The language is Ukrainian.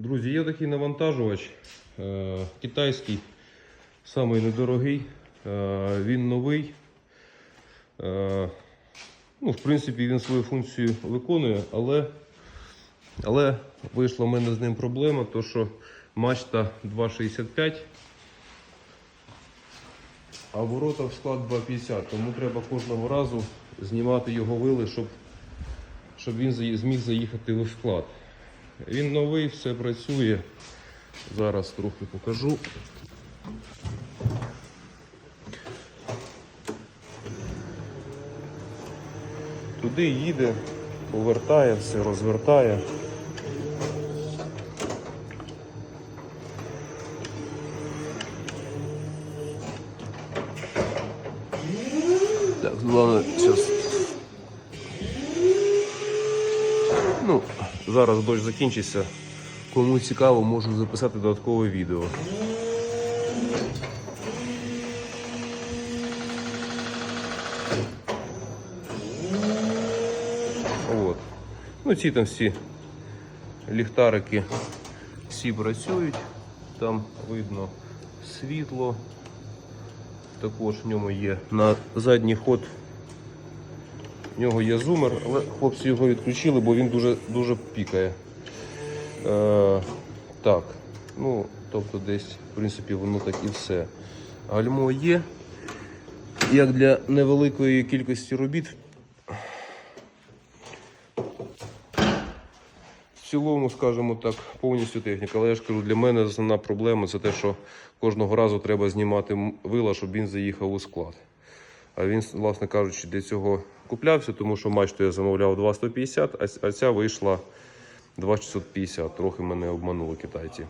Друзі, є такий навантажувач е, китайський, самий недорогий. Е, він новий. Е, ну, в принципі, він свою функцію виконує, але, але вийшла в мене з ним проблема, то що мачта 2,65, а ворота в склад 2,50. Тому треба кожного разу знімати його вили, щоб, щоб він зміг заїхати в склад. Він новий, все працює. Зараз трохи покажу. Туди їде, повертає, все розвертає. Так, головне зараз. Ну, зараз дощ закінчиться. Кому цікаво, можу записати додаткове відео. От. Ну, ці там всі ліхтарики всі працюють. Там видно світло. Також в ньому є на задній ход. В нього є зумер, але хлопці його відключили, бо він дуже, дуже пікає. Е, так, ну, тобто десь, в принципі, воно так і все. Гальмо є. Як для невеликої кількості робіт. В цілому, скажімо так, повністю техніка. Але я ж кажу, для мене основна проблема це те, що кожного разу треба знімати вила, щоб він заїхав у склад. А він, власне кажучи, для цього куплявся, тому що мачту я замовляв 2,150, а ця вийшла 2,650. Трохи мене обманули китайці.